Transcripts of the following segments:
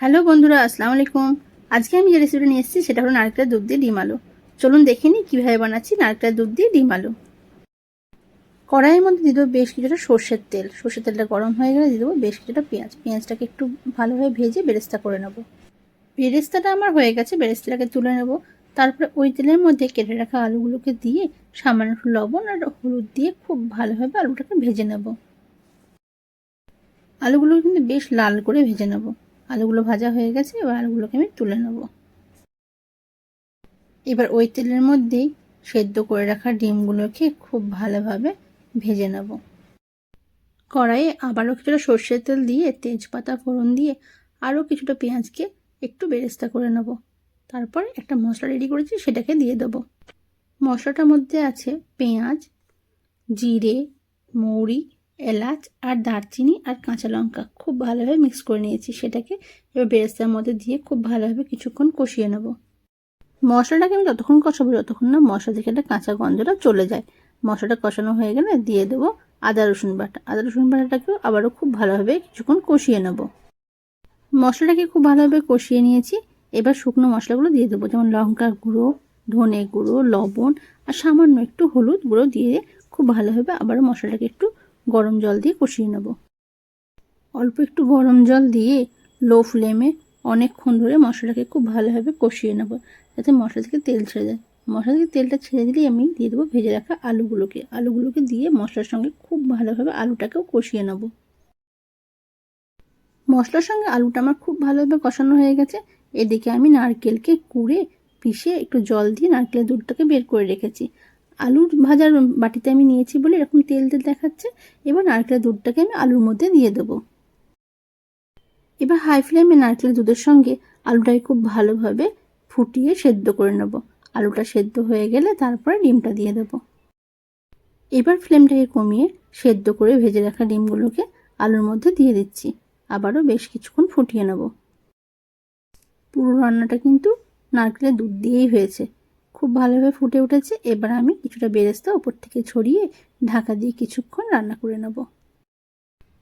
Hello বন্ধুরা, আসসালামু আলাইকুম। আজকে আমি যে রেসিপিটা নিয়ে এসেছি, সেটা হলো নারকেলের দুধ দিয়ে ডিম আলু। চলুন দেখে নিই কীভাবে বানাচ্ছি নারকেলের দুধ দিয়ে ডিম আলু। কড়াইয়ের মধ্যে দিয়ে দেবো বেশ কিছুটা সর্ষের তেল। সর্ষের তেলটা গরম হয়ে গেলে দিয়ে দেবো বেশ কিছুটা পেঁয়াজ। পেঁয়াজটাকে একটু ভালোভাবে ভেজে বেরেস্তা করে নেব। বেরেস্তাটা আমার হয়ে গেছে, বেরেস্তাটাকে তুলে নেব। তারপরে ওই তেলের মধ্যে কেটে রাখা আলুগুলোকে দিয়ে সামান্য লবণ আর হলুদ দিয়ে খুব ভালোভাবে আলুটাকে ভেজে নেব। আলুগুলো কিন্তু বেশ লাল করে ভেজে নেব। আলুগুলো ভাজা হয়ে গেছে, এবার আলুগুলোকে আমি তুলে নেব। এবার ওই তেলের মধ্যেই সেদ্ধ করে রাখা ডিমগুলোকে খুব ভালোভাবে ভেজে নেব। কড়াইয়ে আবারও কিছুটা সর্ষের তেল দিয়ে তেজপাতা, ফোড়ন দিয়ে আরও কিছুটা পেঁয়াজকে একটু বেরেস্তা করে নেব। তারপরে একটা মশলা রেডি করেছি, সেটাকে দিয়ে দেবো। মশলাটার মধ্যে আছে পেঁয়াজ, জিরে, মৌরি এলাচ আর দারচিনি আর কাঁচা লঙ্কা খুব ভালোভাবে মিক্স করে নিয়েছি। সেটাকে এবার বেরেস্তার মধ্যে দিয়ে খুব ভালোভাবে কিছুক্ষণ কষিয়ে নেব। মশলাটাকে আমি ততক্ষণ কষাবো যতক্ষণ না মশলা থেকে একটা কাঁচা গন্ধটা চলে যায়। মশলাটা কষানো হয়ে গেলে দিয়ে দেবো আদা, রসুন বাটা। আদা, রসুন বাটাটাকেও আবারও খুব ভালোভাবে কিছুক্ষণ কষিয়ে নেব। মশলাটাকে খুব ভালোভাবে কষিয়ে নিয়েছি। এবার শুকনো মশলাগুলো দিয়ে দেবো। যেমন লঙ্কার গুঁড়ো, ধনে গুঁড়ো, লবণ আর সামান্য একটু হলুদ গুঁড়ো দিয়ে খুব ভালোভাবে আবারও মশলাটাকে একটু গরম জল দিয়ে কষিয়ে নেব। অল্প একটু গরম জল দিয়ে লো ফ্লেমে অনেকক্ষণ ধরে মশলাটাকে খুব ভালোভাবে কষিয়ে নেব। যাতে মশলা থেকে তেল ছেড়ে যায়। মশলা থেকে তেলটা ছেড়ে দিলেই আমি দিয়ে দেবো ভেজে রাখা আলুগুলোকে। আলুগুলোকে দিয়ে মশলার সঙ্গে খুব ভালোভাবে আলুটাকেও কষিয়ে নেব। মশলার সঙ্গে আলুটা আমার খুব ভালোভাবে কষানো হয়ে গেছে। এদিকে আমি নারকেলকে কুড়ে পিষে একটু জল দিয়ে নারকেলের দুধটাকে বের করে রেখেছি। আলুর ভাজার বাটিতে আমি নিয়েছি বলে এরকম তেল তেল দেখাচ্ছে। এবার নারকেলের দুধটাকে আমি আলুর মধ্যে দিয়ে দেবো। এবার হাই ফ্লেমে নারকেলের দুধের সঙ্গে আলুটাকে খুব ভালোভাবে ফুটিয়ে সেদ্ধ করে নেব। আলুটা সেদ্ধ হয়ে গেলে তারপরে ডিমটা দিয়ে দেব। এবার ফ্লেমটাকে কমিয়ে সেদ্ধ করে ভেজে রাখা ডিমগুলোকে আলুর মধ্যে দিয়ে দিচ্ছি। আবারও বেশ কিছুক্ষণ ফুটিয়ে নেব। পুরো রান্নাটা কিন্তু নারকেলের দুধ দিয়েই হয়েছে। খুব ভালোভাবে ফুটে উঠেছে। এবার আমি কিছুটা বেরেস্তা ওপর থেকে ছড়িয়ে ঢাকা দিয়ে কিছুক্ষণ রান্না করে নেব।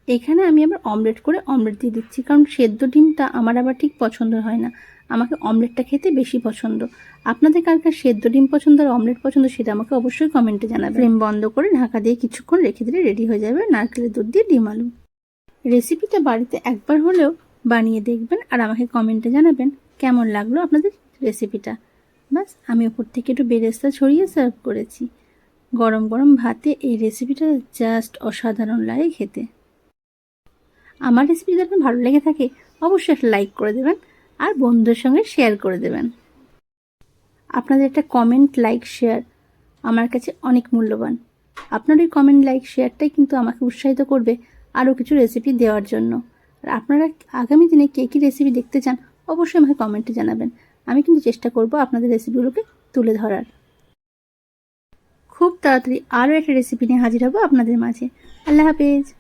এখানে আমি আবার অমলেট করে অমলেট দিয়ে দিচ্ছি, কারণ সেদ্ধ ডিমটা আমার আবার ঠিক পছন্দ হয় না। আমাকে অমলেটটা খেতে বেশি পছন্দ। আপনাদের কার সেদ্ধ ডিম পছন্দ আর অমলেট পছন্দ সেটা আমাকে অবশ্যই কমেন্টে জানাবেন। ফ্লেম বন্ধ করে ঢাকা দিয়ে কিছুক্ষণ রেখে দিলে রেডি হয়ে যাবে নারকেলের দুধ দিয়ে ডিম আলু। রেসিপিটা বাড়িতে একবার হলেও বানিয়ে দেখবেন আর আমাকে কমেন্টে জানাবেন কেমন লাগল আপনাদের রেসিপিটা। বাস আমি ওপর থেকে একটু বেরেস্তা ছড়িয়ে সার্ভ করেছি। গরম গরম ভাতে এই রেসিপিটা জাস্ট অসাধারণ লাগে খেতে। আমার রেসিপি আপনার ভালো লেগে থাকে, অবশ্যই একটা লাইক করে দেবেন আর বন্ধুদের সঙ্গে শেয়ার করে দেবেন। আপনাদের একটা কমেন্ট লাইক শেয়ার আমার কাছে অনেক মূল্যবান। আপনার ওই কমেন্ট লাইক শেয়ারটাই কিন্তু আমাকে উৎসাহিত করবে আরও কিছু রেসিপি দেওয়ার জন্য। আর আপনারা আগামী দিনে কে কী রেসিপি দেখতে চান, অবশ্যই আমাকে কমেন্টে জানাবেন। আমি কিন্তু চেষ্টা করব আপনাদের রেসিপিগুলোকে তুলে ধরার। খুব তাড়াতাড়ি আরও একটা রেসিপি নিয়ে হাজির হব আপনাদের মাঝে। আল্লাহ হাফেজ।